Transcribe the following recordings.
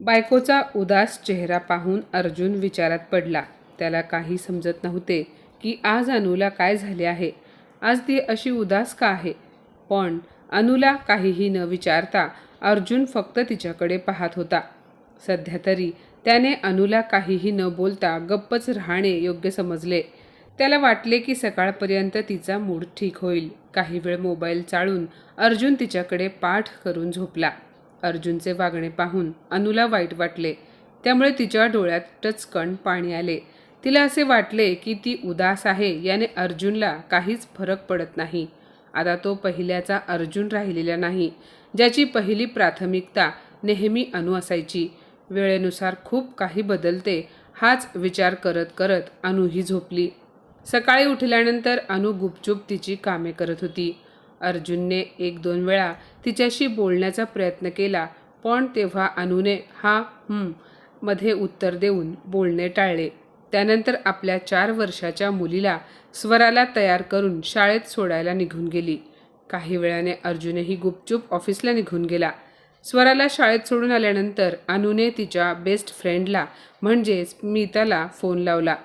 बायकोचा उदास चेहरा पाहून अर्जुन विचारात पडला. त्याला काही समजत नव्हते की आज अनुला काय झाले आहे. आज ती अशी उदास का आहे? पण अनुला काहीही न विचारता अर्जुन फक्त तिच्याकडे पाहत होता. सध्या तरी त्याने अनुला काहीही न बोलता गप्पच राहणे योग्य समजले. त्याला वाटले की सकाळपर्यंत तिचा मूड ठीक होईल. काही वेळ मोबाईल चाळून अर्जुन तिच्याकडे पाठ करून झोपला. अर्जुनचे वागणे पाहून अनुला वाईट वाटले. त्यामुळे तिच्या डोळ्यात टचकण पाणी आले. तिला असे वाटले की ती उदास आहे याने अर्जुनला काहीच फरक पडत नाही. आता तो पहिल्याचा अर्जुन राहिलेला नाही ज्याची पहिली प्राथमिकता नेहमी अनु असायची. वेळेनुसार खूप काही बदलते हाच विचार करत करत अनुही झोपली. सकाळी उठल्यानंतर अनु गुपचूप तिची कामे करत होती. अर्जुनने एक दोन वेळा तिच्याशी बोलण्याचा प्रयत्न केला पण तेव्हा अनुने हा हं मध्ये उत्तर देऊन बोलणे टाळले. त्यानंतर आपल्या चार वर्षाच्या मुलीला स्वराला तयार करून शाळेत सोडायला निघून गेली. काही वेळाने अर्जुनही गुपचूप ऑफिसला निघून गेला. स्वराला शाळेत सोडून आल्यानंतर अनुने तिच्या बेस्ट फ्रेंडला म्हणजे स्मिताला फोन लावला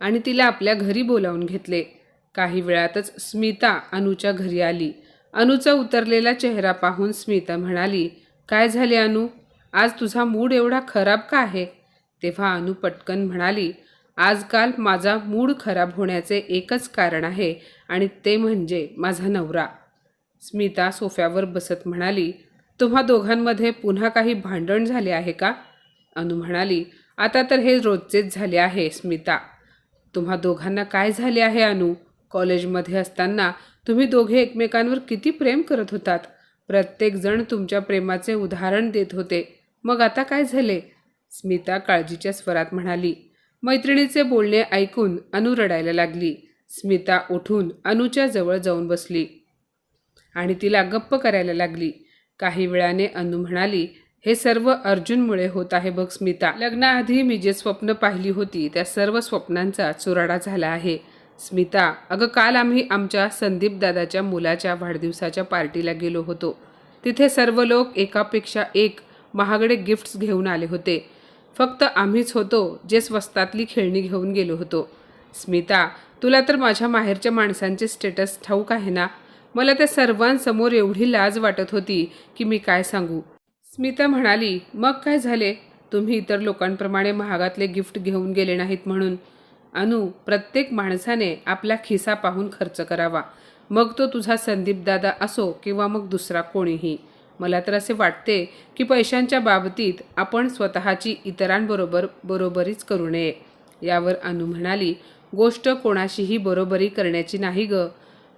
आणि तिला आपल्या घरी बोलावून घेतले. काही वेळातच स्मिता अनुच्या घरी आली. अनुचा उतरलेला चेहरा पाहून स्मिता म्हणाली काय झाले अनु? आज तुझा मूड एवढा खराब का आहे? तेव्हा अनु पटकन म्हणाली आजकाल माझा मूड खराब होण्याचे एकच कारण आहे आणि ते म्हणजे माझा नवरा. स्मिता सोफ्यावर बसत म्हणाली तुम्हा दोघांमध्ये पुन्हा काही भांडण झाले आहे का? अनु म्हणाली आता तर हे रोजचेच झाले आहे स्मिता. तुम्हा दोघांना काय झाले आहे अनु? कॉलेजमध्ये असताना तुम्ही दोघे एकमेकांवर किती प्रेम करत होतात? प्रत्येकजण तुमच्या प्रेमाचे उदाहरण देत होते. मग आता काय झाले? स्मिता काळजीच्या स्वरात म्हणाली मैत्रिणीचे बोलणे ऐकून अनु रडायला लागली. स्मिता उठून अनुच्या जवळ जाऊन बसली आणि तिला गप्प करायला लागली. काही वेळाने अनु म्हणाली हे सर्व अर्जुनमुळे होत आहे बघ स्मिता. लग्नाआधी मी जे स्वप्न पाहिली होती त्या सर्व स्वप्नांचा चुराडा झाला आहे. स्मिता अगं काल आम्ही आमच्या संदीप दादाच्या मुलाच्या वाढदिवसाच्या पार्टीला गेलो होतो. तिथे सर्व लोक एकापेक्षा एक महागडे गिफ्ट्स घेऊन आले होते. फक्त आम्हीच होतो जे स्वस्तातली खेळणी घेऊन गेलो होतो. स्मिता तुला तर माझ्या माहेरच्या माणसांचे स्टेटस ठाऊक आहे ना? मला त्या सर्वांसमोर एवढी लाज वाटत होती की मी काय सांगू? स्मिता म्हणाली मग काय झाले? तुम्ही इतर लोकांप्रमाणे महागातले गिफ्ट घेऊन गेले नाहीत म्हणून. अनु प्रत्येक माणसाने आपला खिसा पाहून खर्च करावा. मग तो तुझा संदीपदादा असो किंवा मग दुसरा कोणीही. मला तर असे वाटते की पैशांच्या बाबतीत आपण स्वतःची इतरांबरोबर बरोबरीच करू नये. यावर अनु म्हणाली गोष्ट कोणाशीही बरोबरी करण्याची नाही ग.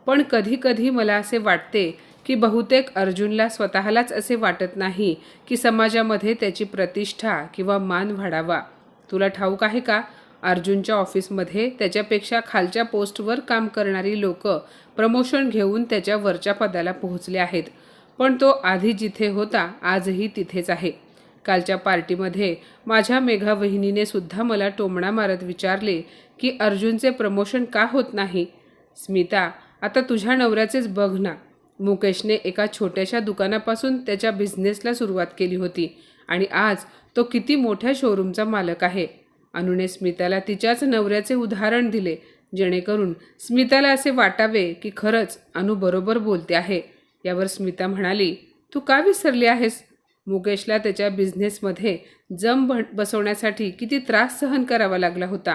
पण कधीकधी मला असे वाटते की बहुतेक अर्जुनला स्वतःलाच असे वाटत नाही की समाजामध्ये त्याची प्रतिष्ठा किंवा मान वाढावा. तुला ठाऊक आहे का? अर्जुनच्या ऑफिसमध्ये त्याच्यापेक्षा खालच्या पोस्टवर काम करणारी लोक प्रमोशन घेऊन त्याच्या वरच्या पदाला पोहोचले आहेत. पण तो आधी जिथे होता आजही तिथेच आहे. कालच्या पार्टीमध्ये माझ्या मेघा वहिनीने सुद्धा मला टोमणा मारत विचारले की अर्जुनचे प्रमोशन का होत नाही? स्मिता आता तुझ्या नवऱ्याचेच बघ ना. मुकेशने एका छोट्याशा दुकानापासून त्याच्या बिझनेसला सुरुवात केली होती आणि आज तो किती मोठ्या शोरूमचा मालक आहे. अनुने स्मिताला तिच्याच नवऱ्याचे उदाहरण दिले जेणेकरून स्मिताला असे वाटावे की खरंच अनु बरोबर बोलते आहे. यावर स्मिता म्हणाली तू का विसरली आहेस? मुकेशला त्याच्या बिझनेसमध्ये जम बसवण्यासाठी किती त्रास सहन करावा लागला होता.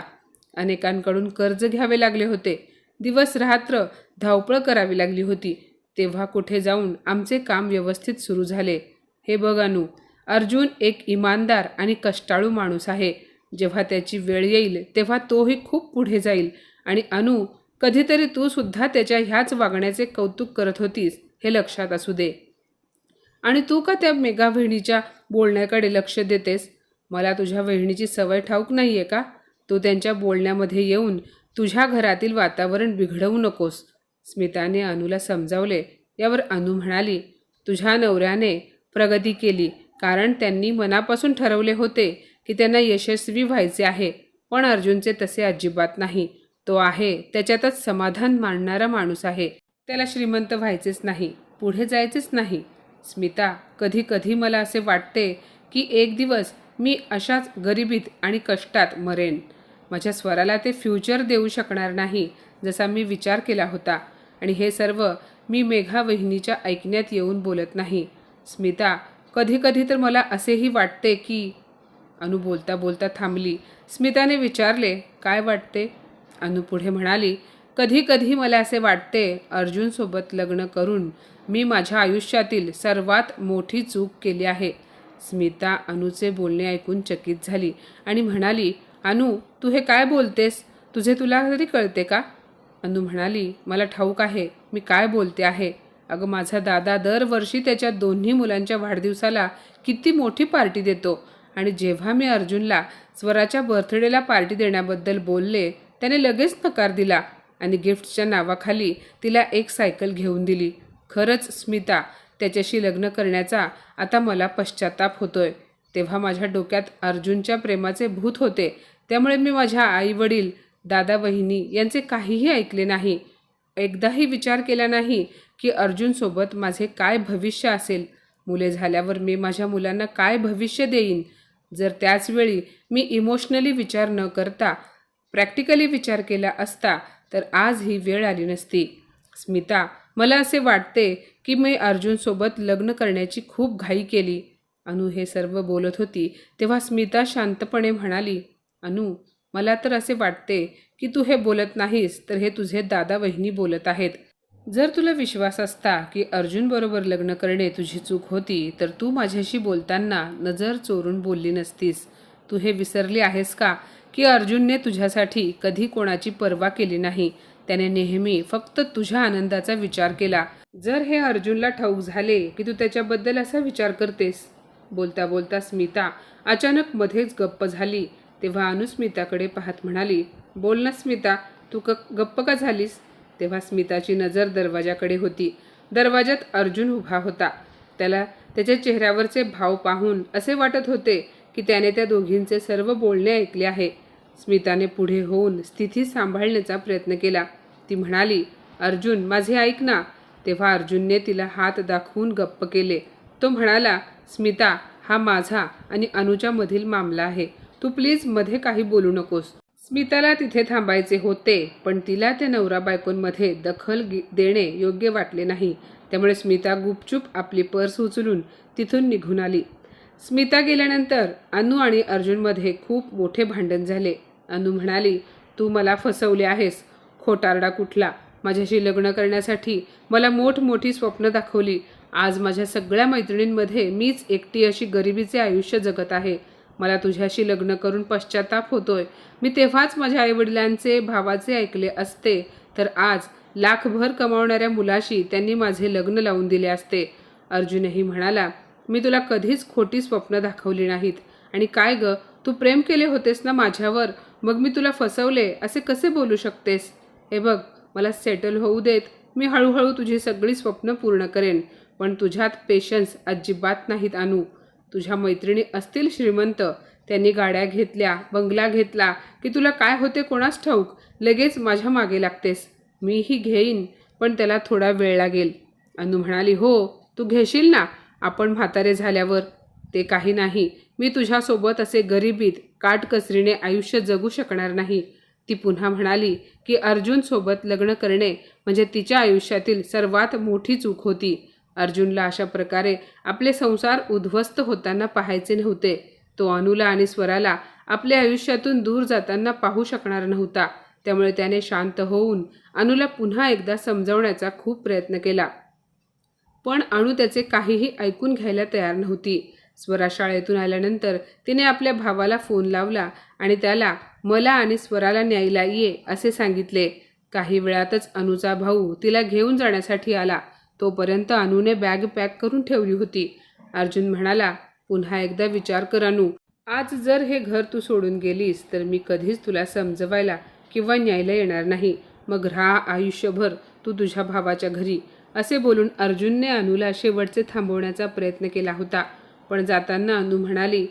अनेकांकडून कर्ज घ्यावे लागले होते. दिवस रात्र धावपळ करावी लागली होती. तेव्हा कुठे जाऊन आमचे काम व्यवस्थित सुरू झाले. हे बघ अनु अर्जुन एक इमानदार आणि कष्टाळू माणूस आहे. जेव्हा त्याची वेळ येईल तेव्हा तोही खूप पुढे जाईल. आणि अनु कधीतरी तू सुद्धा त्याच्या ह्याच वागण्याचे कौतुक करत होतीस हे लक्षात असू दे. आणि तू का त्या मेघा बहिणीच्या बोलण्याकडे लक्ष देतेस? मला तुझ्या बहिणीची सवय ठाऊक नाही आहे का? तू त्यांच्या बोलण्यामध्ये येऊन तुझ्या घरातील वातावरण बिघडवू नकोस. स्मिताने अनुला समजावले. यावर अनु म्हणाली तुझ्या नवऱ्याने प्रगती केली कारण त्यांनी मनापासून ठरवले होते की त्यांना यशस्वी व्हायचे आहे. पण अर्जुनचे तसे अजिबात नाही. तो आहे त्याच्यातच समाधान मानणारा माणूस आहे. त्याला श्रीमंत व्हायचेच नाही पुढे जायचेच नाही. स्मिता कधी कधी मला असे वाटते की एक दिवस मी अशाच गरिबीत आणि कष्टात मरेन. माझ्या स्वराला ते फ्युचर देऊ शकणार नाही जसा मी विचार केला होता. आणि हे सर्व मी मेघा वहिनीच्या ऐकण्यात येऊन बोलत नाही. स्मिता कधी कधी तर मला असेही वाटते की अनु बोलता बोलता थांबली. स्मिताने विचारले काय वाटते? अनु पुढे म्हणाली कधी कधी मला असे वाटते अर्जुनसोबत लग्न करून मी माझ्या आयुष्यातील सर्वात मोठी चूक केली आहे. स्मिता अनुचे बोलणे ऐकून चकित झाली आणि म्हणाली अनु तू हे काय बोलतेस? तुझे तुला तरी कळते का? अनु म्हणाली मला ठाऊक आहे मी काय बोलते आहे? अगं माझा दादा दरवर्षी त्याच्या दोन्ही मुलांच्या वाढदिवसाला किती मोठी पार्टी देतो. आणि जेव्हा मी अर्जुनला स्वराच्या बर्थडेला पार्टी देण्याबद्दल बोलले त्याने लगेच नकार दिला आणि गिफ्टच्या नावाखाली तिला एक सायकल घेऊन दिली. खरंच स्मिता त्याच्याशी लग्न करण्याचा आता मला पश्चाताप होतोय. तेव्हा माझ्या डोक्यात अर्जुनच्या प्रेमाचे भूत होते. त्यामुळे मी माझ्या आई वडील दादा वहिनी यांचे काहीही ऐकले नाही. एकदाही विचार केला नाही की अर्जुनसोबत माझे काय भविष्य असेल. मुले झाल्यावर मी माझ्या मुलांना काय भविष्य देईन? जर त्याचवेळी मी इमोशनली विचार न करता प्रॅक्टिकली विचार केला असता तर आज ही वेळ आली नसती. स्मिता मला असे वाटते की मी अर्जुनसोबत लग्न करण्याची खूप घाई केली. अनु हे सर्व बोलत होती तेव्हा स्मिता शांतपणे म्हणाली अनु मला तर असे वाटते की तू हे बोलत नाहीस तर हे तुझे दादा वहिनी बोलत आहेत. जर तुला विश्वास असता की अर्जुनबरोबर लग्न करणे तुझी चूक होती तर तू माझ्याशी बोलताना नजर चोरून बोलली नसतीस. तू हे विसरली आहेस का की अर्जुनने तुझ्यासाठी कधी कोणाची पर्वा केली नाही? त्याने नेहमी फक्त तुझ्या आनंदाचा विचार केला. जर हे अर्जुनला ठाऊक झाले की तू त्याच्याबद्दल असा विचार करतेस? बोलता बोलता स्मिता अचानक मध्येच गप्प झाली. तेव्हा अनुस्मिताकडे पाहत म्हणाली बोल ना स्मिता तू क गप्प का झालीस? तेव्हा स्मिताची नजर दरवाजाकडे होती. दरवाजात अर्जुन उभा होता. त्याला त्याच्या चेहऱ्यावरचे भाव पाहून असे वाटत होते की त्याने त्या दोघींचे सर्व बोलणे ऐकले आहे. स्मिताने पुढे होऊन स्थिती सांभाळण्याचा प्रयत्न केला. ती म्हणाली अर्जुन माझे ऐक ना. तेव्हा अर्जुनने तिला हात दाखवून गप्प केले. तो म्हणाला स्मिता हा माझा आणि अनुजामधील मामला आहे. तू प्लीजमध्ये काही बोलू नकोस. स्मिताला तिथे थांबायचे होते पण तिला त्या नवरा बायकोंमध्ये दखल देणे योग्य वाटले नाही. त्यामुळे स्मिता गुपचूप आपली पर्स उचलून तिथून निघून आली. स्मिता गेल्यानंतर अनु आणि अर्जुनमध्ये खूप मोठे भांडण झाले. अनु म्हणाली तू मला फसवले आहेस. खोटारडा कुठला? माझ्याशी लग्न करण्यासाठी मला मोठमोठी स्वप्न दाखवली. आज माझ्या सगळ्या मैत्रिणींमध्ये मीच एकटी अशी गरिबीचे आयुष्य जगत आहे. मला तुझ्याशी लग्न करून पश्चाताप होतोय. मी तेव्हाच माझ्या आईवडिलांचे भावाचे ऐकले असते. तर आज लाखभर कमावणाऱ्या मुलाशी त्यांनी माझे लग्न लावून दिले असते. अर्जुनही म्हणाला मी तुला कधीच खोटी स्वप्न दाखवली नाहीत. आणि काय ग तू प्रेम केले होतेस ना माझ्यावर? मग मी तुला फसवले असे कसे बोलू शकतेस? हे बघ मला सेटल होऊ देत. मी हळूहळू तुझी सगळी स्वप्न पूर्ण करेन. पण तुझ्यात पेशन्स अजिबात नाहीत आणू तुझ्या मैत्रिणी असतील श्रीमंत त्यांनी गाड्या घेतल्या बंगला घेतला की तुला काय होते कोणास ठाऊक? लगेच माझ्या मागे लागतेस. मीही घेईन पण त्याला थोडा वेळ लागेल. अनु म्हणाली हो तू घेशील ना? आपण म्हातारे झाल्यावर. ते काही नाही. मी तुझ्यासोबत असे गरिबीत काटकसरीने आयुष्य जगू शकणार नाही. ती पुन्हा म्हणाली की अर्जुनसोबत लग्न करणे म्हणजे तिच्या आयुष्यातील सर्वात मोठी चूक होती. अर्जुनला अशा प्रकारे आपले संसार उद्ध्वस्त होताना पाहायचे नव्हते. तो अनुला आणि स्वराला आपल्या आयुष्यातून दूर जाताना पाहू शकणार नव्हता. त्यामुळे त्याने शांत होऊन अनुला पुन्हा एकदा समजवण्याचा खूप प्रयत्न केला. पण अणू त्याचे काहीही ऐकून घ्यायला तयार नव्हती. स्वरा शाळेतून आल्यानंतर तिने आपल्या भावाला फोन लावला आणि त्याला मला आणि स्वराला न्यायला ये असे सांगितले. काही वेळातच अनुचा भाऊ तिला घेऊन जाण्यासाठी आला. तोपर्यंत अनुने बॅग पॅक करून ठेवली होती. अर्जुन म्हणाला पुन्हा एकदा विचार कर अनु. आज जर हे घर तू सोडून गेलीस तर मी कधीच तुला समजवायला किंवा न्यायला येणार नाही. मग राहा आयुष्यभर तू तुझ्या भावाच्या घरी. असे बोलून अर्जुनने अनुला शेवटचे थांबवण्याचा प्रयत्न केला होता. पण जाताना अनु म्हणाली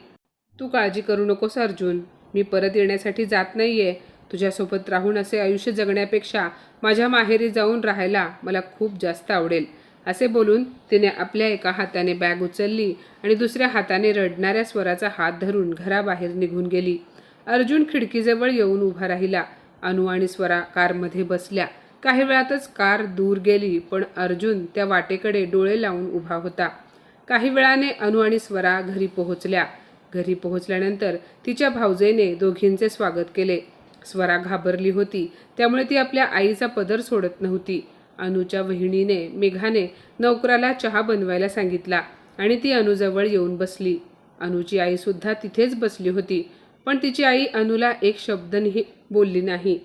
तू काळजी करू नकोस अर्जुन. मी परत येण्यासाठी जात नाही आहे तुझ्यासोबत राहून असे आयुष्य जगण्यापेक्षा माझ्या माहेरी जाऊन राहायला मला खूप जास्त आवडेल. असे बोलून तिने आपल्या एका हाताने बॅग उचलली आणि दुसऱ्या हाताने रडणाऱ्या स्वराचा हात धरून घराबाहेर निघून गेली. अर्जुन खिडकीजवळ येऊन उभा राहिला. अनु आणि स्वरा कारमध्ये बसल्या. काही वेळातच कार दूर गेली पण अर्जुन त्या वाटेकडे डोळे लावून उभा होता. काही वेळाने अनु आणि स्वरा घरी पोहोचल्या. घरी पोहोचल्यानंतर तिच्या भाऊजेने दोघींचे स्वागत केले. स्वरा घाबरली होती त्यामुळे ती आपल्या आईचा पदर सोडत नव्हती. अनुच्या वहिनीने मेघाने नोकराला चहा बनवायला सांगितला आणि ती अनुजवळ येऊन बसली. अनुची आईसुद्धा तिथेच बसली होती पण तिची आई अनुला एक शब्दही बोलली नाही.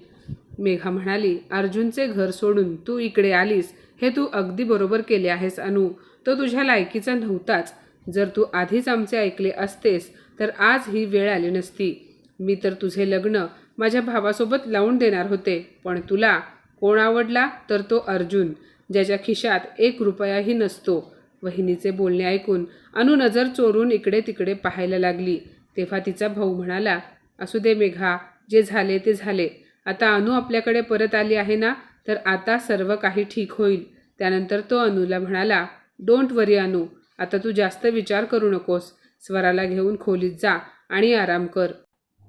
मेघा म्हणाली अर्जुनचे घर सोडून तू इकडे आलीस हे तू अगदी बरोबर केले आहेस अनु. तो तुझ्या लायकीचा नव्हताच. जर तू आधीच आमचे ऐकले असतेस तर आज ही वेळ आली नसती. मी तर तुझे लग्न माझ्या भावासोबत लावून देणार होते पण तुला कोण आवडला तर तो अर्जुन ज्याच्या खिशात एक रुपयाही नसतो. वहिनीचे बोलणे ऐकून अनु नजर चोरून इकडे तिकडे पाहायला लागली. तेव्हा तिचा भाऊ म्हणाला असू दे मेघा जे झाले ते झाले. आता अनु आपल्याकडे परत आली आहे ना? तर आता सर्व काही ठीक होईल. त्यानंतर तो अनुला म्हणाला डोंट वरी अनु. आता तू जास्त विचार करू नकोस. स्वराला घेऊन खोलीत जा आणि आराम कर.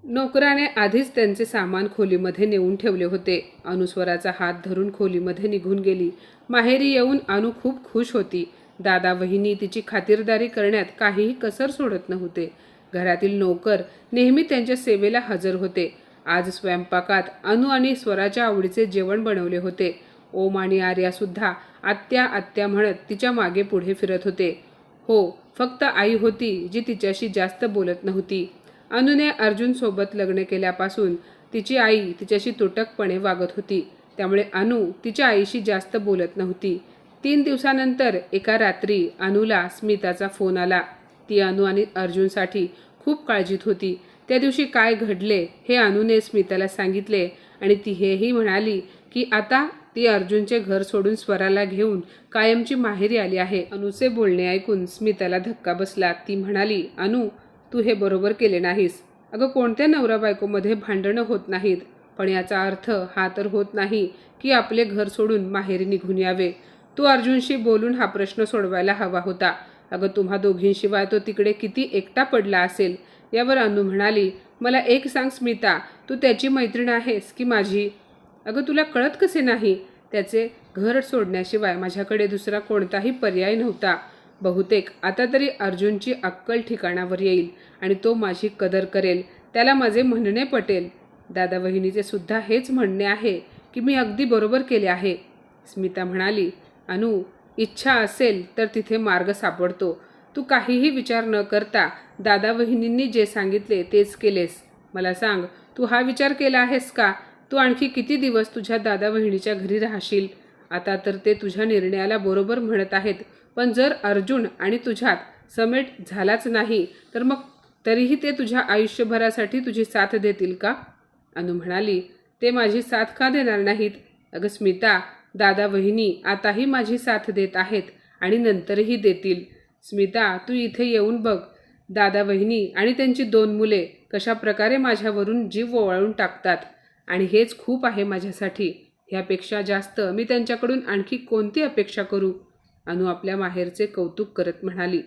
नोकराने आधीच त्यांचे सामान खोलीमध्ये नेऊन ठेवले होते. अनुस्वराचा हात धरून खोलीमध्ये निघून गेली. माहेरी येऊन अनु खूप खुश होती. दादा वहिनी तिची खातिरदारी करण्यात काहीही कसर सोडत नव्हते. घरातील नोकर नेहमी त्यांच्या सेवेला हजर होते. आज स्वयंपाकात अनु आणि स्वराच्या आवडीचे जेवण बनवले होते. ओम आणि आर्यासुद्धा आत्या आत्या म्हणत तिच्यामागे पुढे फिरत होते. हो फक्त आई होती जी तिच्याशी जास्त बोलत नव्हती. अनुने अर्जुनसोबत लग्न केल्यापासून तिची आई तिच्याशी तुटकपणे वागत होती. त्यामुळे अनु तिच्या आईशी जास्त बोलत नव्हती. तीन दिवसानंतर एका रात्री अनुला स्मिताचा फोन आला. ती अनु आणि अर्जुनसाठी खूप काळजीत होती. त्या दिवशी काय घडले हे अनुने स्मिताला सांगितले आणि ती हेही म्हणाली की आता ती अर्जुनचे घर सोडून स्वराला घेऊन कायमची माहेरी आली आहे. अनुचे बोलणे ऐकून स्मिताला धक्का बसला. ती म्हणाली अनु तू हे बरोबर केले नाहीस. अगं कोणत्या नवरा बायकोमध्ये भांडणं होत नाहीत? पण याचा अर्थ हा तर होत नाही की आपले घर सोडून माहेरी निघून यावे. तू अर्जुनशी बोलून हा प्रश्न सोडवायला हवा होता. अगं तुम्हा दोघींशिवाय तो तिकडे किती एकटा पडला असेल? यावर अनु म्हणाली मला एक सांग स्मिता तू त्याची मैत्रीण आहेस की माझी? अगं तुला कळत कसे नाही? त्याचे घर सोडण्याशिवाय माझ्याकडे दुसरा कोणताही पर्याय नव्हता. बहुतेक. आता तरी अर्जुनची अक्कल ठिकाणावर येईल आणि तो माझी कदर करेल. त्याला माझे म्हणणे पटेल. दादा वहिनीचे सुद्धा हेच म्हणणे आहे की मी अगदी बरोबर केले आहे. स्मिता म्हणाली अनु इच्छा असेल तर तिथे मार्ग सापडतो. तू काहीही विचार न करता दादा वहिनींनी जे सांगितले तेच केलेस. मला सांग तू हा विचार केला आहेस का? तू आणखी किती दिवस तुझ्या दादा बहिणीच्या घरी राहशील? आता तर ते तुझ्या निर्णयाला बरोबर म्हणत आहेत. पण जर अर्जुन आणि तुझ्यात समेट झालाच नाही तर मग तरीही ते तुझ्या आयुष्यभरासाठी तुझी साथ देतील का? अनु म्हणाली ते माझी साथ का देणार नाहीत? अगं स्मिता दादा वहिनी आताही माझी साथ देत आहेत आणि नंतरही देतील. स्मिता तू इथे येऊन बघ. दादा वहिनी आणि त्यांची दोन मुले कशा प्रकारे माझ्यावरून जीव ओवाळून टाकतात? आणि हेच खूप आहे माझ्यासाठी. ह्यापेक्षा जास्त मी त्यांच्याकडून आणखी कोणती अपेक्षा करू? अनु आपल्या माहेरचे कौतुक करत म्हणाली.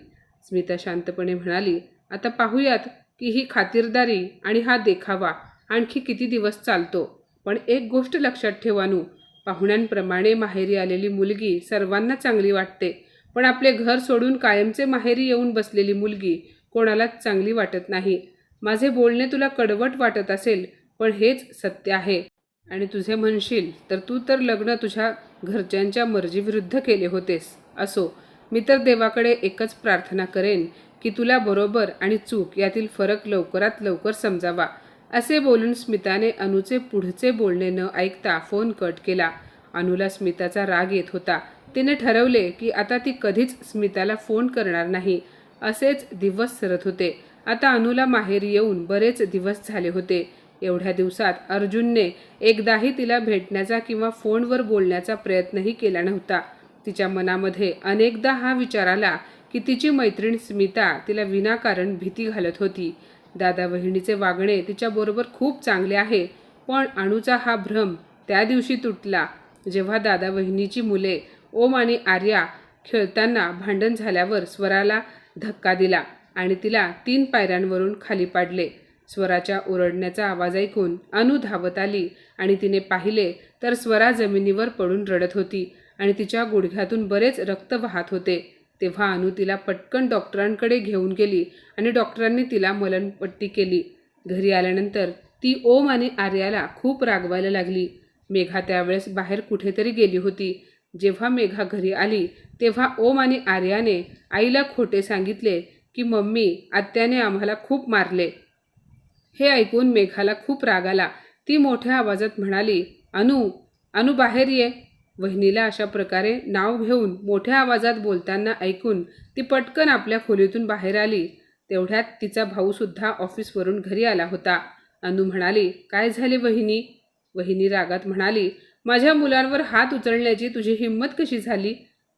स्मिता शांतपणे म्हणाली आता पाहूयात की ही खातिरदारी आणि हा देखावा आणखी किती दिवस चालतो? पण एक गोष्ट लक्षात ठेवानू पाहुण्यांप्रमाणे माहेरी आलेली मुलगी सर्वांना चांगली वाटते पण आपले घर सोडून कायमचे माहेरी येऊन बसलेली मुलगी कोणालाच चांगली वाटत नाही. माझे बोलणे तुला कडवट वाटत असेल पण हेच सत्य आहे. आणि तुझे म्हणशील तर तू तर लग्न तुझ्या घरच्यांच्या मर्जीविरुद्ध केले होतेस. असो मी तर देवाकडे एकच प्रार्थना करेन की तुला बरोबर आणि चूक यातील फरक लवकरात लवकर समजावा. असे बोलून स्मिताने अनुचे पुढचे बोलणे न ऐकता फोन कट केला. अनुला स्मिताचा राग येत होता. तिने ठरवले की आता ती कधीच स्मिताला फोन करणार नाही. असेच दिवस सरत होते. आता अनुला माहेर येऊन बरेच दिवस झाले होते. एवढ्या दिवसात अर्जुनने एकदाही तिला भेटण्याचा किंवा फोनवर बोलण्याचा प्रयत्नही केला नव्हता. तिच्या मनामध्ये अनेकदा हा विचार आला की तिची मैत्रीण स्मिता तिला विनाकारण भीती घालत होती. दादा बहिणीचे वागणे तिच्याबरोबर खूप चांगले आहे पण अणूचा हा भ्रम त्या दिवशी तुटला. जेव्हा दादा बहिणीची मुले ओम आणि आर्या खेळताना भांडण झाल्यावर स्वराला धक्का दिला आणि तिला तीन पायऱ्यांवरून खाली पाडले. स्वराच्या ओरडण्याचा आवाज ऐकून अनु धावत आली आणि तिने पाहिले तर स्वरा जमिनीवर पडून रडत होती. आणि तिच्या गुडघ्यातून बरेच रक्त वाहत होते. तेव्हा अनु तिला पटकन डॉक्टरांकडे घेऊन गेली आणि डॉक्टरांनी तिला मलनपट्टी केली. घरी आल्यानंतर ती ओम आणि आर्याला खूप रागवायला लागली. मेघा त्यावेळेस बाहेर कुठेतरी गेली होती. जेव्हा मेघा घरी आली तेव्हा ओम आणि आर्याने आईला खोटे सांगितले की मम्मी आत्याने आम्हाला खूप मारले. हे ऐकून मेघाला खूप राग आला. ती मोठ्या आवाजात म्हणाली अनु अनु बाहेर ये. वहिनीला अशा प्रकारे नाव घेऊन मोठ्या आवाजात बोलताना ऐकून ती पटकन आपल्या खोलीतून बाहेर आली. तेवढ्यात तिचा भाऊसुद्धा ऑफिसवरून घरी आला होता. अनु म्हणाली काय झाले वहिनी? वहिनी रागात म्हणाली माझ्या मुलांवर हात उचलण्याची तुझी हिंमत कशी झाली?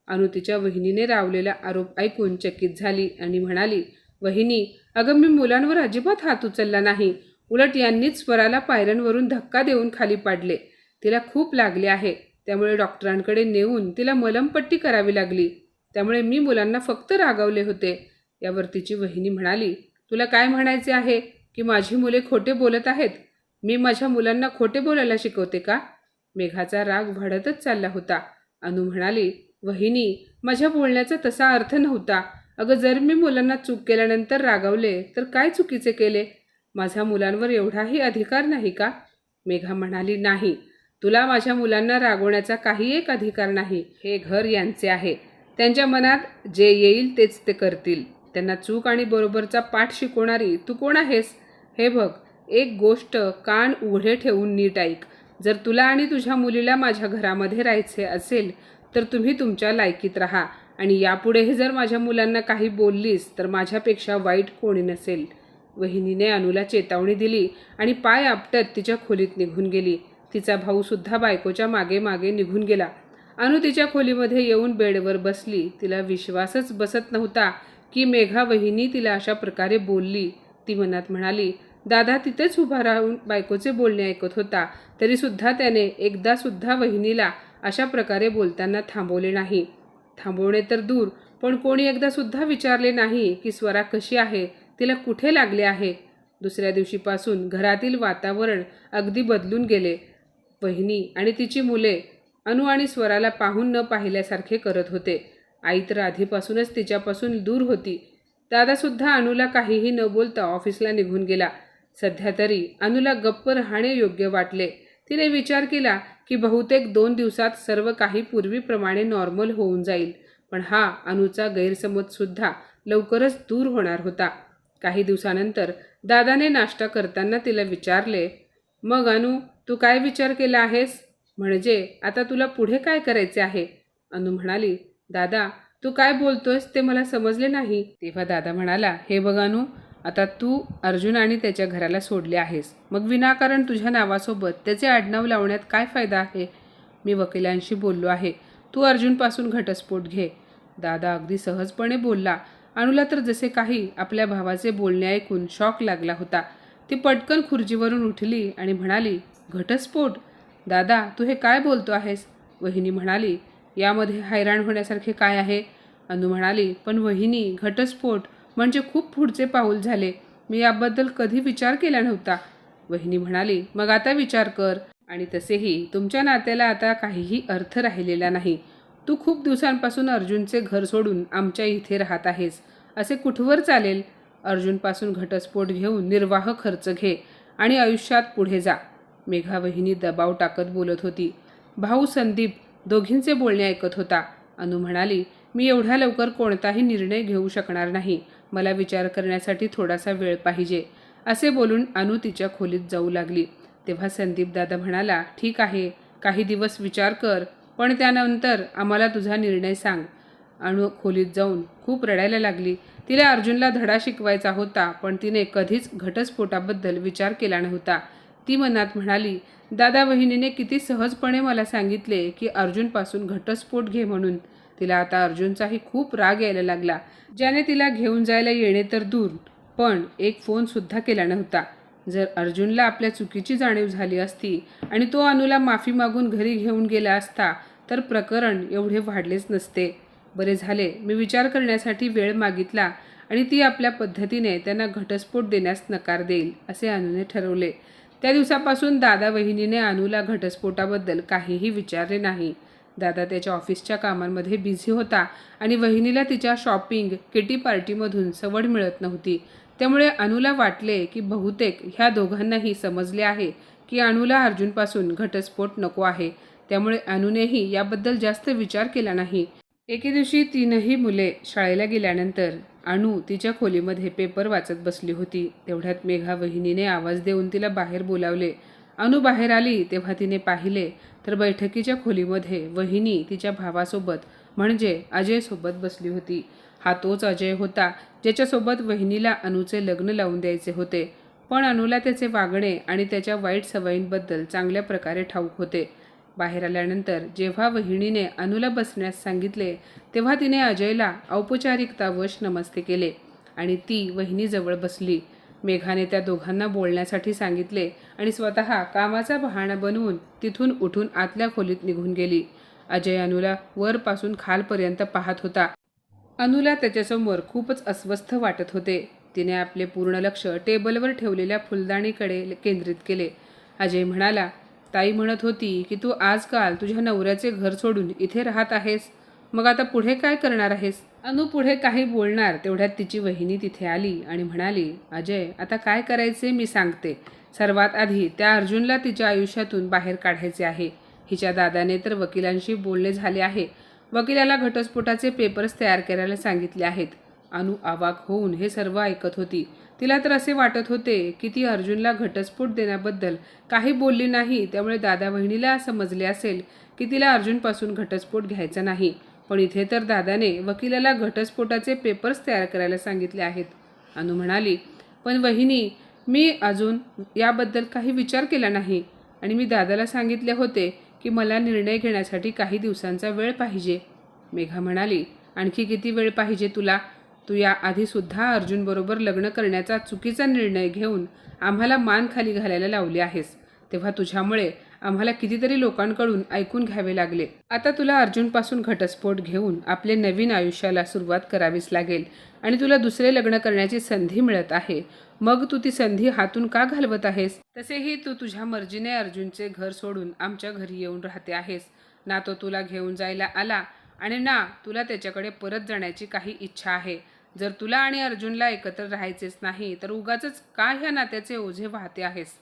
अनु तिच्या वहिनीने रावलेला आरोप ऐकून चकित झाली आणि म्हणाली वहिनी अगं मी मुलांवर अजिबात हात उचलला नाही. उलट यांनीच स्वराला पायऱ्यांवरून धक्का देऊन खाली पाडले. तिला खूप लागले आहे. त्यामुळे डॉक्टरांकडे नेऊन तिला मलमपट्टी करावी लागली. त्यामुळे मी मुलांना फक्त रागावले होते. यावर तिची वहिनी म्हणाली तुला काय म्हणायचे आहे? की माझी मुले खोटे बोलत आहेत? मी माझ्या मुलांना खोटे बोलायला शिकवते का? मेघाचा राग वाढतच चालला होता. अनु म्हणाली वहिनी माझ्या बोलण्याचा तसा अर्थ नव्हता. अगं जर मी मुलांना चूक केल्यानंतर रागावले तर काय चुकीचे केले? माझ्या मुलांवर एवढाही अधिकार नाही का? मेघा म्हणाली नाही. तुला माझ्या मुलांना रागवण्याचा काही एक अधिकार नाही. हे घर यांचे आहे. त्यांच्या मनात जे येईल तेच ते करतील. त्यांना चूक आणि बरोबरचा पाठ शिकवणारी तू कोण आहेस? हे बघ एक गोष्ट कान उघडे ठेवून नीट ऐक. जर तुला आणि तुझ्या मुलीला माझ्या घरामध्ये राहायचे असेल तर तुम्ही तुमच्या लायकीत राहा. आणि यापुढेही जर माझ्या मुलांना काही बोललीस तर माझ्यापेक्षा वाईट कोणी नसेल. वहिनीने अनुला चेतावणी दिली आणि पाय आपटत तिच्या खोलीत निघून गेली. तिचा भाऊसुद्धा बायकोच्या मागे मागे निघून गेला. अनु तिच्या खोलीमध्ये येऊन बेडवर बसली. तिला विश्वासच बसत नव्हता की मेघा वहिनी तिला अशा प्रकारे बोलली. ती मनात म्हणाली दादा तिथेच उभा राहून बायकोचे बोलणे ऐकत होता. तरीसुद्धा त्याने एकदासुद्धा वहिनीला अशा प्रकारे बोलताना थांबवले नाही. थांबवणे तर दूर पण कोणी एकदा सुद्धा विचारले नाही की स्वरा कशी आहे? तिला कुठे लागले आहे? दुसऱ्या दिवशीपासून घरातील वातावरण अगदी बदलून गेले. वहिनी आणि तिची मुले अनु आणि स्वराला पाहून न पाहिल्यासारखे करत होते. आई तर आधीपासूनच तिच्यापासून दूर होती. दादासुद्धा अनुला काहीही न बोलता ऑफिसला निघून गेला. सध्या तरी अनुला गप्प राहणे योग्य वाटले. तिने विचार केला की बहुतेक दोन दिवसात सर्व काही पूर्वीप्रमाणे नॉर्मल होऊन जाईल. पण हा अनुचा गैरसमजसुद्धा लवकरच दूर होणार होता. काही दिवसानंतर दादाने नाश्ता करताना तिला विचारले मग अनु तू काय विचार केला आहेस? म्हणजे आता तुला पुढे काय करायचे आहे? अनु म्हणाली दादा तू काय बोलतोयस ते मला समजले नाही. तेव्हा दादा म्हणाला हे बघ अनु आता तू अर्जुन आणि त्याच्या घराला सोडले आहेस. मग विनाकारण तुझ्या नावासोबत त्याचे आडनाव लावण्यात काय फायदा आहे? मी वकिलांशी बोललो आहे. तू अर्जुनपासून घटस्फोट घे. दादा अगदी सहजपणे बोलला. अनुला तर जसे काही आपल्या भावाचे बोलणे ऐकून शॉक लागला होता. ती पटकन खुर्चीवरून उठली आणि म्हणाली घटस्फोट? दादा तू हे काय बोलतो आहेस? वहिनी म्हणाली यामध्ये हैराण होण्यासारखे काय आहे? अनु म्हणाली पण वहिनी घटस्फोट म्हणजे खूप पुढचे पाऊल झाले. मी याबद्दल कधी विचार केला नव्हता. वहिनी म्हणाली मग आता विचार कर. आणि तसेही तुमच्या नात्याला आता काहीही अर्थ राहिलेला नाही. तू खूप दिवसांपासून अर्जुनचे घर सोडून आमच्या इथे राहत आहेस. असे कुठवर चालेल? अर्जुनपासून घटस्फोट घेऊन निर्वाह खर्च घे आणि आयुष्यात पुढे जा. मेघावहिनी दबाव टाकत बोलत होती. भाऊ संदीप दोघींचे बोलणे ऐकत होता. अनु म्हणाली मी एवढ्या लवकर कोणताही निर्णय घेऊ शकणार नाही. मला विचार करण्यासाठी थोडासा वेळ पाहिजे. असे बोलून अनु तिच्या खोलीत जाऊ लागली. तेव्हा संदीप दादा म्हणाला ठीक आहे काही दिवस विचार कर पण त्यानंतर आम्हाला तुझा निर्णय सांग. अणू खोलीत जाऊन खूप रडायला लागली. तिला अर्जुनला धडा शिकवायचा होता पण तिने कधीच घटस्फोटाबद्दल विचार केला नव्हता. ती मनात म्हणाली दादा वहिनीने किती सहजपणे मला सांगितले की अर्जुनपासून घटस्फोट घे म्हणून. तिला आता अर्जुनचाही खूप राग यायला लागला. ज्याने तिला घेऊन जायला येणे तर दूर पण एक फोनसुद्धा केला नव्हता. जर अर्जुनला आपल्या चुकीची जाणीव झाली असती आणि तो अनुला माफी मागून घरी घेऊन गेला असता तर प्रकरण एवढे वाढलेच नसते. बरे झाले मी विचार करण्यासाठी वेळ मागितला आणि ती आपल्या पद्धतीने त्यांना घटस्फोट देण्यास नकार देईल असे अनुने ठरवले. त्या दिवसापासून दादा वहिनीने अनुला घटस्फोटाबद्दल काहीही विचारले नाही. दादा त्याच्या ऑफिसच्या कामांमध्ये बिझी होता आणि वहिनीला तिच्या शॉपिंग किटी पार्टीमधून सवड मिळत नव्हती. त्यामुळे अनुला वाटले की बहुतेक ह्या दोघांनाही समजले आहे की अनुला अर्जुनपासून घटस्फोट नको आहे. त्यामुळे अनुनेही याबद्दल जास्त विचार केला नाही. एके दिवशी तीनही मुले शाळेला गेल्यानंतर अणू तिच्या खोलीमध्ये पेपर वाचत बसली होती. तेवढ्यात मेघा वहिनीने आवाज देऊन तिला बाहेर बोलावले. अनु बाहेर आली तेव्हा तिने पाहिले तर बैठकीच्या खोलीमध्ये वहिनी तिच्या भावासोबत म्हणजे अजयसोबत बसली होती. हा तोच अजय होता ज्याच्यासोबत वहिनीला अनुचे लग्न लावून द्यायचे होते. पण अनुला त्याचे वागणे आणि त्याच्या वाईट सवयींबद्दल चांगल्या प्रकारे ठाऊक होते. बाहेर आल्यानंतर जेव्हा वहिणीने अनुला बसण्यास सांगितले तेव्हा तिने अजयला औपचारिकतावश नमस्ते केले आणि ती वहिनीजवळ बसली. मेघाने त्या दोघांना बोलण्यासाठी सांगितले आणि स्वतः कामाचा बहाणा बनवून तिथून उठून आतल्या खोलीत निघून गेली. अजय अनुला वरपासून खालपर्यंत पाहत होता. अनुला त्याच्यासमोर खूपच अस्वस्थ वाटत होते. तिने आपले पूर्ण लक्ष टेबलवर ठेवलेल्या फुलदाणीकडे केंद्रित केले. अजय म्हणाला ताई म्हणत होती की तू आजकाल तुझ्या नवऱ्याचे घर सोडून इथे राहत आहेस. मग आता पुढे काय करणार आहेस? अनु पुढे काही बोलणार तेवढ्यात तिची वहिनी तिथे आली आणि म्हणाली अजय आता काय करायचे मी सांगते. सर्वात आधी त्या अर्जुनला तिच्या आयुष्यातून बाहेर काढायचे आहे. हिच्या दादाने तर वकिलांशी बोलणे झाले आहे. वकिलाला घटस्फोटाचे पेपर्स तयार करायला सांगितले आहेत. अनु आवाक होऊन हे सर्व ऐकत होती. तिला तर असे वाटत होते की ती अर्जुनला घटस्फोट देण्याबद्दल काही बोलली नाही त्यामुळे दादा बहिणीला समजले असेल की तिला अर्जुनपासून घटस्फोट घ्यायचा नाही. पण इथे तर दादाने वकिलाला घटस्फोटाचे पेपर्स तयार करायला सांगितले आहेत. अनु म्हणाली पण वहिनी मी अजून याबद्दल काही विचार केला नाही आणि मी दादाला सांगितले होते की मला निर्णय घेण्यासाठी काही दिवसांचा वेळ पाहिजे. मेघा म्हणाली आणखी किती वेळ पाहिजे तुला? तू या आधीसुद्धा अर्जुनबरोबर लग्न करण्याचा चुकीचा निर्णय घेऊन आम्हाला मान खाली घालायला लावली आहेस. तेव्हा तुझ्यामुळे आम्हाला कितीतरी लोकांकडून ऐकून घ्यावे लागले. आता तुला अर्जुनपासून घटस्फोट घेऊन आपले नवीन आयुष्याला सुरुवात करावीच लागेल आणि तुला दुसरे लग्न करण्याची संधी मिळत आहे. मग तू ती संधी हातून का घालवत आहेस? तसेही तू तुझ्या मर्जीने अर्जुनचे घर सोडून आमच्या घरी येऊन राहते आहेस. ना तो तुला घेऊन जायला आला आणि ना तुला त्याच्याकडे परत जाण्याची काही इच्छा आहे. जर तुला आणि अर्जुनला एकत्र राहायचेच नाही तर उगाच का ह्या नात्याचे ओझे वाहते आहेस?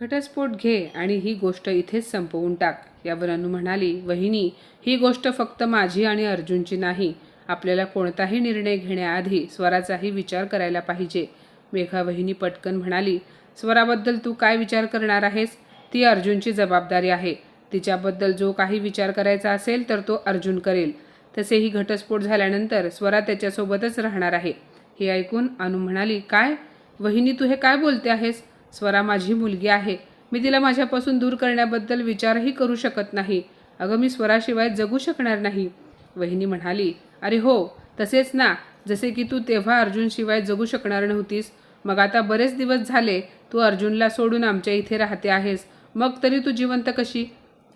घटस्फोट घे आणि ही गोष्ट इथेच संपवून टाक यावर अनु म्हणाली. वहिनी ही गोष्ट फक्त माझी आणि अर्जुनची नाही. आपल्याला कोणताही निर्णय घेण्याआधी स्वराचाही विचार करायला पाहिजे. मेघा वहिनी पटकन म्हणाली. स्वराबद्दल तू काय विचार करणार आहेस? ती अर्जुनची जबाबदारी आहे. तिच्याबद्दल जो काही विचार करायचा असेल तर तो अर्जुन करेल. तसेही घटस्फोट झाल्यानंतर स्वरा त्याच्यासोबतच राहणार आहे. हे ऐकून अनु म्हणाली काय? वहिनी तू हे काय बोलते आहेस? स्वरा माझी मुलगी आहे. मी तिला माझ्यापासून दूर करण्याबद्दल विचारही करू शकत नाही. अगं मी स्वराशिवाय जगू शकणार नाही. वहिनी म्हणाली अरे हो तसेच ना. जसे की तू तेव्हा अर्जुनशिवाय जगू शकणार नव्हतीस. मग आता बरेच दिवस झाले तू अर्जुनला सोडून आमच्या इथे राहते आहेस. मग तरी तू जिवंत कशी?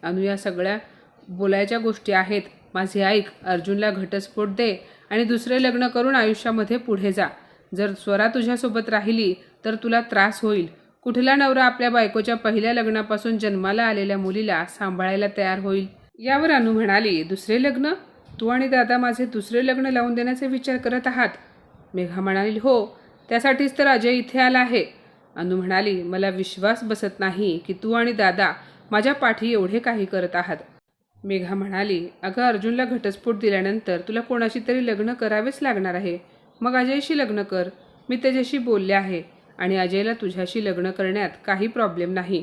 अनु या सगळ्या बोलायच्या गोष्टी आहेत. माझे ऐक अर्जुनला घटस्फोट दे आणि दुसरे लग्न करून आयुष्यामध्ये पुढे जा. जर स्वरा तुझ्यासोबत राहिली तर तुला त्रास होईल. कुठला नवरा आपल्या बायकोच्या पहिल्या लग्नापासून जन्माला आलेल्या मुलीला सांभाळायला तयार होईल? यावर अनु म्हणाली दुसरे लग्न? तू आणि दादा माझे दुसरे लग्न लावून देण्याचे विचार करत आहात? मेघा म्हणाली हो त्यासाठीच तर अजय इथे आला आहे. अनु म्हणाली मला विश्वास बसत नाही की तू आणि दादा माझ्या पाठी एवढे काही करत आहात. मेघा म्हणाली अगं अर्जुनला घटस्फोट दिल्यानंतर तुला कोणाशी तरी लग्न करावेच लागणार आहे. मग अजयशी लग्न कर. मी त्याच्याशी बोलले आहे आणि अजयला तुझ्याशी लग्न करण्यात काही प्रॉब्लेम नाही.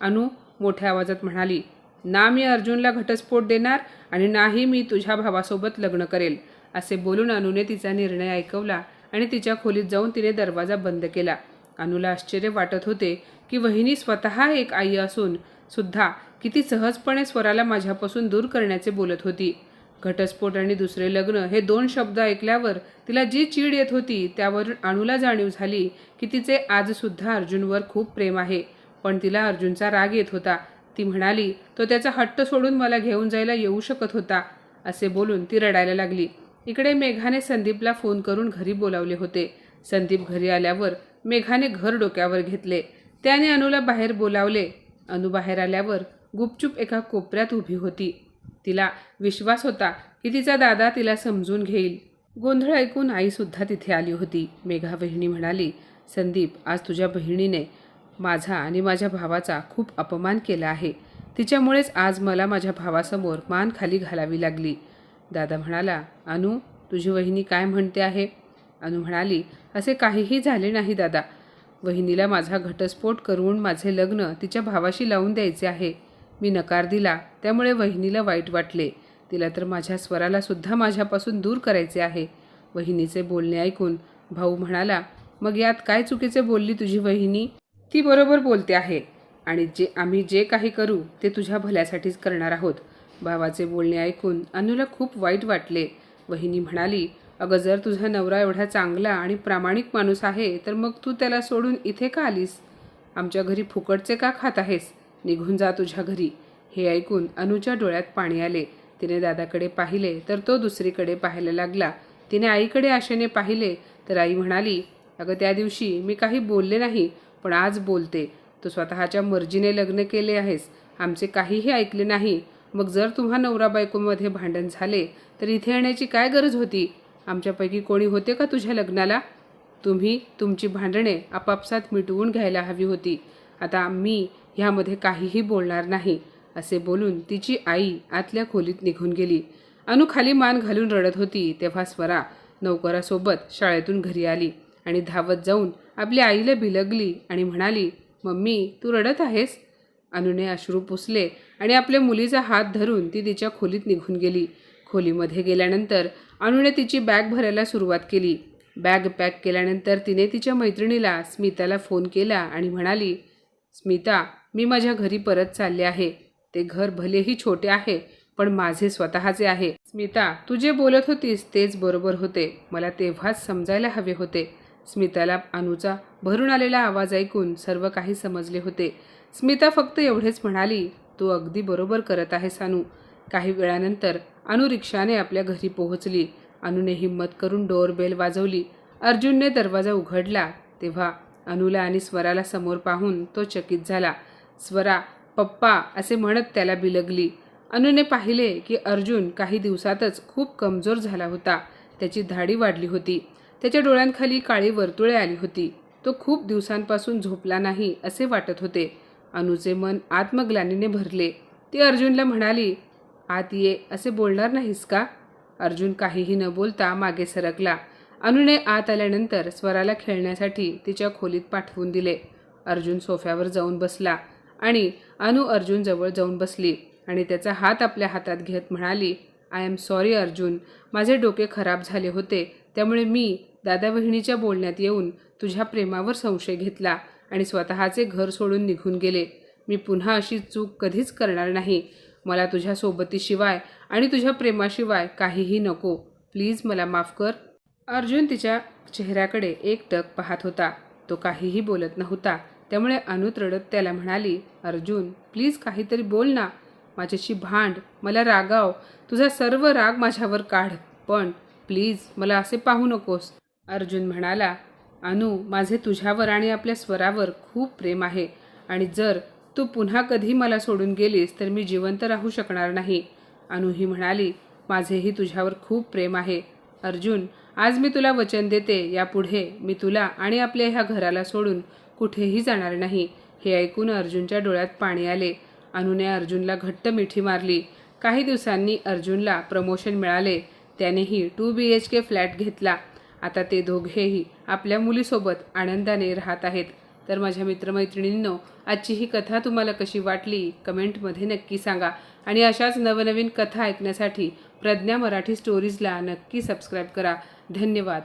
अनु मोठ्या आवाजात म्हणाली ना मी अर्जुनला घटस्फोट देणार आणि नाही मी तुझ्या भावासोबत लग्न करेल असे बोलून अनुने तिचा निर्णय ऐकवला आणि तिच्या खोलीत जाऊन तिने दरवाजा बंद केला. अनुला आश्चर्य वाटत होते की वहिनी स्वतः एक आई असून सुद्धा किती सहजपणे स्वराला माझ्यापासून दूर करण्याचे बोलत होती. घटस्फोट आणि दुसरे लग्न हे दोन शब्द ऐकल्यावर तिला जी चीड येत होती त्यावरून अणूला जाणीव झाली की तिचे आजसुद्धा अर्जुनवर खूप प्रेम आहे. पण तिला अर्जुनचा राग येत होता. ती म्हणाली तो त्याचा हट्ट सोडून मला घेऊन जायला येऊ शकत होता असे बोलून ती रडायला लागली. इकडे मेघाने संदीपला फोन करून घरी बोलावले होते. संदीप घरी आल्यावर मेघाने घर डोक्यावर घेतले. त्याने अनुला बाहेर बोलावले. अनु बाहेर आल्यावर गुपचूप एका कोपऱ्यात उभी होती. तिला विश्वास होता की तिचा दादा तिला समजून घेईल. गोंधळ ऐकून आईसुद्धा तिथे आली होती. मेघा बहिणी म्हणाली संदीप आज तुझ्या बहिणीने माझा आणि माझ्या भावाचा खूप अपमान केला आहे. तिच्यामुळेच आज मला माझ्या भावासमोर मान खाली घालावी लागली. दादा म्हणाला अनु तुझी वहिनी काय म्हणते आहे? अनु म्हणाली असे काहीही झाले नाही दादा. वहिनीला माझा घटस्फोट करून माझे लग्न तिच्या भावाशी लावून द्यायचे आहे. मी नकार दिला. त्यामुळे वहिनीला वाईट वाटले. तिला तर माझ्या स्वरालासुद्धा माझ्यापासून दूर करायचे आहे. वहिनीचे बोलणे ऐकून भाऊ म्हणाला मग यात काय चुकीचे बोलली तुझी वहिनी? ती बरोबर बोलते आहे. आणि जे आम्ही जे काही करू ते तुझ्या भल्यासाठीच करणार आहोत. भावाचे बोलणे ऐकून अनुला खूप वाईट वाटले. वहिनी म्हणाली अगं जर तुझा नवरा एवढा चांगला आणि प्रामाणिक माणूस आहे तर मग तू त्याला सोडून इथे का आलीस? आमच्या घरी फुकटचे का खात आहेस? निघून जा तुझ्या घरी. हे ऐकून अनुच्या डोळ्यात पाणी आले. तिने दादाकडे पाहिले तर तो दुसरीकडे पाहायला लागला. तिने आईकडे आशेने पाहिले तर आई म्हणाली अगं त्या दिवशी मी काही बोलले नाही पण आज बोलते. तू स्वतःच्या मर्जीने लग्न केले आहेस. आमचे काहीही ऐकले नाही. मग जर तुम्हा नवरा बायकोमध्ये भांडण झाले तर इथे येण्याची काय गरज होती? आमच्यापैकी कोणी होते का तुझ्या लग्नाला? तुम्ही तुमची भांडणे आपापसात मिटवून घ्यायला हवी होती. आता मी ह्यामध्ये काहीही बोलणार नाही असे बोलून तिची आई आतल्या खोलीत निघून गेली. अनु खाली मान घालून रडत होती तेव्हा स्वरा नौकरासोबत शाळेतून घरी आली आणि धावत जाऊन आपल्या आईला बिलगली आणि म्हणाली मम्मी तू रडत आहेस? अनुने अश्रू पुसले आणि आपल्या मुलीचा हात धरून ती तिच्या खोलीत निघून गेली. खोलीमध्ये गेल्यानंतर अनुने तिची बॅग भरायला सुरुवात केली. बॅग पॅक केल्यानंतर तिने तिच्या मैत्रिणीला स्मिताला फोन केला आणि म्हणाली स्मिता मी माझ्या घरी परत चालले आहे. ते घर भलेही छोटे आहे पण माझे स्वतःचे आहे. स्मिता तू जे बोलत होतीस तेच बरोबर होते. मला तेव्हाच समजायला हवे होते. स्मिताला अनुचा भरून आलेला आवाज ऐकून सर्व काही समजले होते. स्मिता फक्त एवढेच म्हणाली तू अगदी बरोबर करत आहेस अनु काही वेळानंतर अनु रिक्षाने आपल्या घरी पोहोचली. अनुने हिंमत करून डोअरबेल वाजवली. अर्जुनने दरवाजा उघडला. तेव्हा अनुला आणि स्वराला समोर पाहून तो चकित झाला. स्वरा पप्पा असे म्हणत त्याला बिलगली. अनुने पाहिले की अर्जुन काही दिवसातच खूप कमजोर झाला होता. त्याची धाडी वाढली होती. त्याच्या डोळ्यांखाली काळी वर्तुळे आली होती. तो खूप दिवसांपासून झोपला नाही असे वाटत होते. अनुचे मन आत्मग्लानीने भरले. ती अर्जुनला म्हणाली आत ये असे बोलणार नाहीस का? अर्जुन काहीही न बोलता मागे सरकला. अनुने आत आल्यानंतर स्वराला खेळण्यासाठी तिच्या खोलीत पाठवून दिले. अर्जुन सोफ्यावर जाऊन बसला. आणि अनु अर्जुनजवळ जाऊन बसली आणि त्याचा हात आपल्या हातात घेत म्हणाली आय एम सॉरी अर्जुन. माझे डोके खराब झाले होते. त्यामुळे मी दादा बहिणीच्या बोलण्यात येऊन तुझ्या प्रेमावर संशय घेतला आणि स्वतःचे घर सोडून निघून गेले. मी पुन्हा अशी चूक कधीच करणार नाही. मला तुझ्या सोबतीशिवाय आणि तुझ्या प्रेमाशिवाय काहीही नको. प्लीज मला माफ कर. अर्जुन तिच्या चेहऱ्याकडे एक टक पाहत होता. तो काहीही बोलत नव्हता. त्यामुळे अनुत रडत त्याला म्हणाली अर्जुन प्लीज काहीतरी बोल ना. माझ्याशी भांड मला रागाव. तुझा सर्व राग माझ्यावर काढ. पण प्लीज मला असे पाहू नकोस. अर्जुन म्हणाला अनु माझे तुझ्यावर आणि आपल्या स्वरावर खूप प्रेम आहे. आणि जर तू पुन्हा कधी मला सोडून गेलीस तर मी जिवंत राहू शकणार नाही. अनु ही म्हणाली माझेही तुझ्यावर खूप प्रेम आहे. अर्जुन आज मी तुला वचन देते. यापुढे मी तुला आणि आपल्या ह्या घराला सोडून कुठेही जाणार नाही. हे ऐकून अर्जुनच्या डोळ्यात पाणी आले. अनुने अर्जुनला घट्ट मिठी मारली. काही दिवसांनी अर्जुनला प्रमोशन मिळाले. त्यानेही two B H K flat घेतला. आता ते दोघेही आपल्या मुलीसोबत आनंदाने राहत आहेत. तर माझ्या मित्रमैत्रिणींनो आजची ही कथा तुम्हाला कशी वाटली? कमेंटमध्ये नक्की सांगा. आणि अशाच नवनवीन कथा ऐकण्यासाठी प्रज्ञा मराठी स्टोरीजला नक्की सबस्क्राईब करा. धन्यवाद.